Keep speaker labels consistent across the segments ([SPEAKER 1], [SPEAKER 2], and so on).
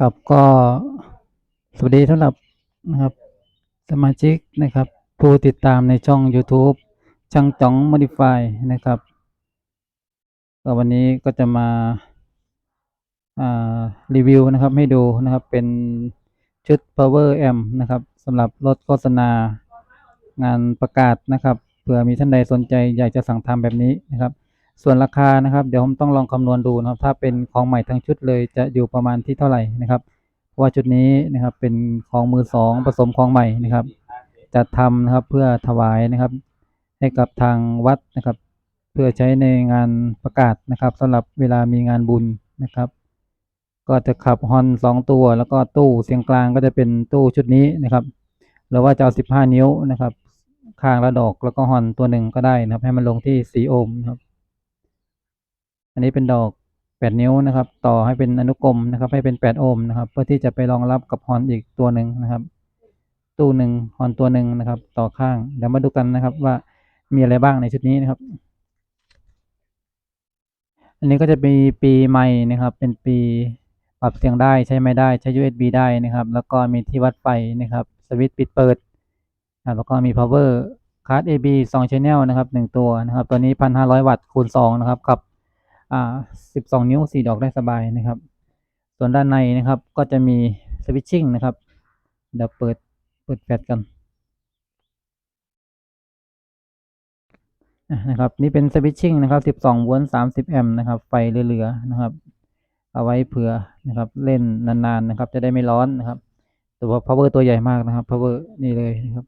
[SPEAKER 1] ครับก็สวัสดีสำหรับนะครับสมาชิกนะครับ ผู้ติดตามในช่อง YouTube ช่างจ๋อง Modify นะครับก็วันนี้ก็จะมาอ่ารีวิวนะครับให้ดูนะครับเป็นชุด Power Amp นะครับสำหรับรถโฆษณางานประกาศนะครับเผื่อมีท่านใดสนใจอยากจะสั่งทำแบบนี้นะครับ ส่วนราคานะครับ เดี๋ยวผมต้องลองคำนวณดูนะครับ ถ้าเป็นของใหม่ทั้งชุดเลยจะอยู่ประมาณที่เท่าไหร่นะครับว่าชุดนี้นะครับเป็นของมือสองผสมของใหม่นะครับจัดทำนะครับเพื่อถวายนะครับ ให้กับทางวัดนะครับ เพื่อใช้ในงานประกาศนะครับสำหรับเวลามีงานบุญนะครับ ก็จะขับฮอนสองตัว แล้วก็ตู้เสียงกลางก็จะเป็นตู้ชุดนี้นะครับหรือว่าจะเอาสิบห้านิ้วนะครับ ข้างละดอกแล้วก็ฮอนตัวหนึ่งก็ได้นะครับ ให้มันลงที่สี่โอมนะครับ อันนี้เป็นดอกแปดนิ้วนะครับ ต่อให้เป็นอนุกรมนะครับ ให้เป็นแปดโอห์มนะครับ เพื่อที่จะไปรองรับกับฮอนอีกตัวหนึ่งนะครับ ตู้หนึ่งฮอนตัวหนึ่งนะครับ ต่อข้างเดี๋ยวมาดูกันนะครับว่ามีอะไรบ้างในชุดนี้นะครับ อันนี้ก็จะมีปีใหม่นะครับ เป็นปีปรับเสียงได้ใช้ไม่ได้ใช้ USB ได้นะครับ แล้วก็มีที่วัดไฟนะครับ สวิตช์ปิดเปิดแล้วก็มี power card AB 2 channel นะครับหนึ่งตัวนะครับ ตัวนี้ 1,500 วัตต์คูณ 2 นะครับกับ อ่า 12 นิ้ว 4 ดอกได้สบายนะครับ ส่วนด้านในนะครับก็จะมี switching นะครับ เดี๋ยวเปิดเปิดแฟลชกันนะครับนี่เป็นสวิตชิ่งนะครับ 12 โวลต์ 30 แอมป์นะครับ ไฟเหลือๆนะครับ เอาไว้เผื่อนะครับเล่นนานๆนะครับ จะได้ไม่ร้อนนะครับ ตัว power ตัวใหญ่มากนะครับ power นี่เลยนะครับ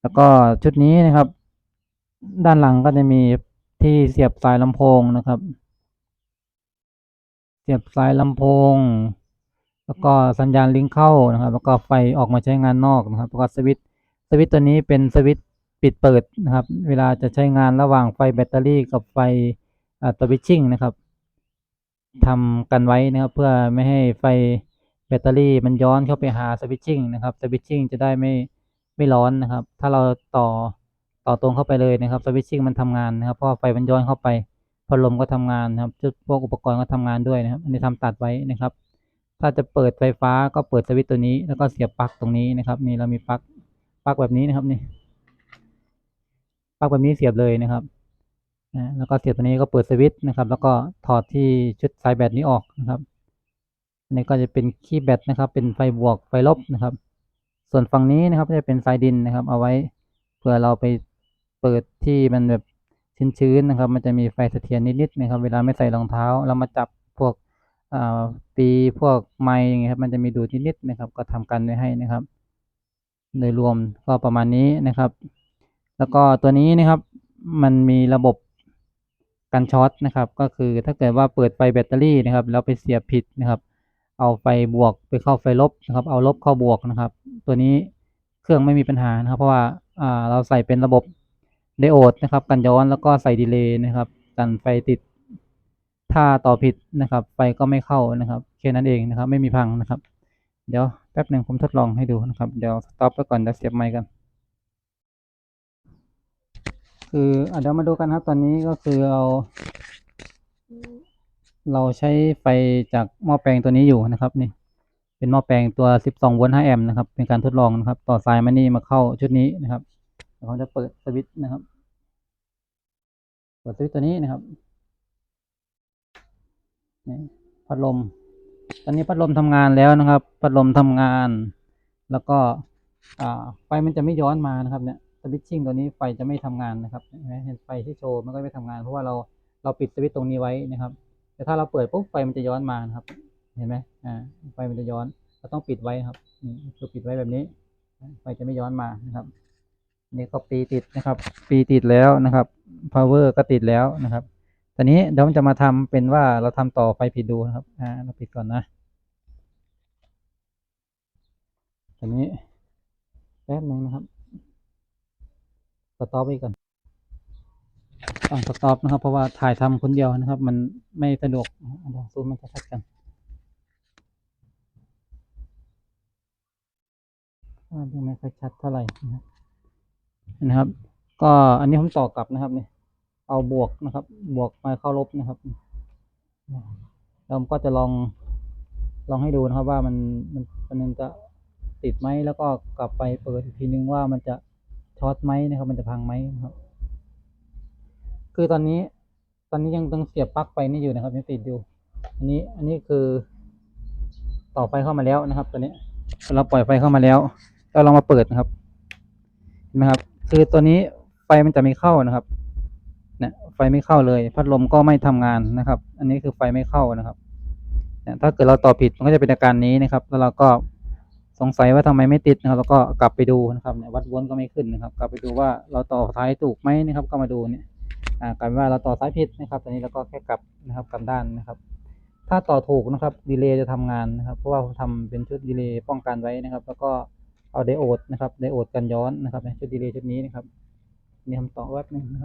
[SPEAKER 1] แล้วก็ชุดนี้นะครับ ด้านหลังก็จะมี ที่เสียบสายลำโพงนะครับ เสียบสายลำโพง แล้วก็สัญญาณลิงก์เข้านะครับ แล้วก็ไฟออกมาใช้งานนอกนะครับแล้วก็สวิตช์สวิตช์ตัวนี้เป็นสวิตช์ปิดเปิดนะครับ เวลาจะใช้งานระหว่างไฟแบตเตอรี่กับไฟสวิตชิ่งนะครับทำกันไว้นะครับเพื่อไม่ให้ไฟแบตเตอรี่มันย้อนเข้าไปหาสวิตชิ่งนะครับสวิตชิ่งจะได้ไม่ไม่ร้อนนะครับ ถ้าเราต่อ ต่อตรงเข้าไปเลยนะครับสวิตชิ่งมันทำงานนะครับเพราะไฟมันย้อนเข้าไปพัดลมก็ทำงานนะครับชุดพวกอุปกรณ์ก็ทำงานด้วยนะครับอันนี้ทำตัดไว้นะครับ ถ้าจะเปิดไฟฟ้าก็เปิดสวิตตัวนี้ แล้วก็เสียบปลั๊กตรงนี้นะครับ นี่เรามีปลั๊กปลั๊กแบบนี้นะครับนี่ปลั๊กแบบนี้เสียบเลยนะครับนะแล้วก็เสียบตัวนี้ก็เปิดสวิตช์นะครับ แล้วก็ถอดที่ชุดสายแบตนี้ออกนะครับอันนี้ก็จะเป็นคีย์แบตนะครับ เป็นไฟบวกไฟลบนะครับ ส่วนฝั่งนี้นะครับจะเป็นสายดินนะครับ เอาไว้เผื่อเราไป เปิดที่มันแบบชื้นๆนะครับ มันจะมีไฟเสถียรนิดๆนะครับ เวลาไม่ใส่รองเท้า เรามาจับพวกปีพวกไม้อย่างเงี้ยครับ มันจะมีดูดนิดๆนะครับ ก็ทำกันไว้ให้นะครับ โดยรวมก็ประมาณนี้นะครับ แล้วก็ตัวนี้นะครับมันมีระบบกันช็อตนะครับ ก็คือถ้าเกิดว่าเปิดไฟแบตเตอรี่นะครับ แล้วไปเสียบผิดนะครับ เอาไฟบวกไปเข้าไฟลบนะครับ เอาลบเข้าบวกนะครับ ตัวนี้เครื่องไม่มีปัญหานะครับ เพราะว่าเราใส่เป็นระบบ ไดโอดนะครับ กันย้อนแล้วก็ใส่ดีเลย์นะครับ กันไฟติด ถ้าต่อผิดนะครับ ไฟก็ไม่เข้านะครับแค่นั้นเองนะครับ ไม่มีพังนะครับ เดี๋ยวแป๊บหนึ่งผมทดลองให้ดูนะครับ เดี๋ยวสต็อปไว้ก่อนเดี๋ยวเสียบไมค์กัน คืออเดี๋ยวมาดูกันครับ ตอนนี้ก็คือเราเราใช้ไฟจากหม้อแปลงตัวนี้อยู่นะครับนี่เป็นหม้อแปลงตัว 12 โวลต์ 5 แอมป์นะครับ เป็นการทดลองนะครับ ต่อสายมานี่มาเข้าชุดนี้นะครับ เดี๋ยวเขาจะเปิดสวิตช์นะครับ เปิดสวิตช์ตัวนี้นะครับนี่พัดลม ตอนนี้พัดลมทำงานแล้วนะครับ พัดลมทำงาน แล้วก็อ่าไฟมันจะไม่ย้อนมานะครับเนี่ยสวิตชิ่งตัวนี้ไฟจะไม่ทำงานนะครับเห็นไหมไฟที่โชว์มันก็ไม่ทำงานเพราะว่าเราเราปิดสวิตช์ตรงนี้ไว้นะครับ แต่ถ้าเราเปิดปุ๊บไฟมันจะย้อนมานะครับ เห็นไหมอ่าไฟมันจะย้อนเราต้องปิดไว้ครับนี่คือปิดไว้แบบนี้ ไฟจะไม่ย้อนมานะครับ นี่ก็ปีติดนะครับ ปีติดแล้วนะครับ power ก็ติดแล้วนะครับตอนนี้เดี๋ยวจะมาทำเป็นว่าเราทำต่อไฟผิดดูนะครับอ่าเราปิดก่อนนะตอนนี้แป๊บนึงนะครับสต็อปไว้ก่อนต้องสต็อปนะครับ เพราะว่าถ่ายทำคนเดียวนะครับ มันไม่สะดวกเดี๋ยวซูมมันจะชัดกันอ่ายังไม่ค่อยชัดเท่าไหร่นะครับ นะครับ ก็อันนี้ผมต่อกลับนะครับเนี่ยเอาบวกนะครับ บวกมาเข้าลบนะครับแล้วก็จะลองลองให้ดูนะครับว่ามันมันมันจะติดไหมแล้วก็กลับไปเปิดอีกทีนึงว่ามันจะช็อตไหมนะครับ มันจะพังไหมนะครับ คือตอนนี้ ตอนนี้ยังต้องเสียบปลั๊กไฟนี่อยู่นะครับยังติดอยู่ อันนี้อันนี้คือ ต่อไฟเข้ามาแล้วนะครับ ตอนนี้เราปล่อยไฟเข้ามาแล้วเราลองมาเปิดนะครับเห็นไหมครับ คือตัวนี้ไฟมันจะไม่เข้านะครับ เนี่ยไฟไม่เข้าเลย พัดลมก็ไม่ทำงานนะครับ อันนี้คือไฟไม่เข้านะครับเนี่ยถ้าเกิดเราต่อผิดมันก็จะเป็นอาการนี้นะครับ แล้วเราก็สงสัยว่าทำไมไม่ติดนะครับ แล้วก็กลับไปดูนะครับเนี่ยวัดวนก็ไม่ขึ้นนะครับ กลับไปดูว่าเราต่อสายถูกไหมนะครับ ก็มาดูเนี่ยอ่ากลายเป็นว่าเราต่อสายผิดนะครับตอนนี้เราก็แค่กลับนะครับกลับด้านนะครับ ถ้าต่อถูกนะครับดีเลย์จะทำงานนะครับ เพราะว่าผมทำเป็นชุดดีเลย์ป้องกันไว้นะครับ แล้วก็ เอาไดโอดนะครับไดโอดกันย้อนนะครับในชุดดีเลย์ชุดนี้นะครับนี่ทำต่อแวบนึงนะครับ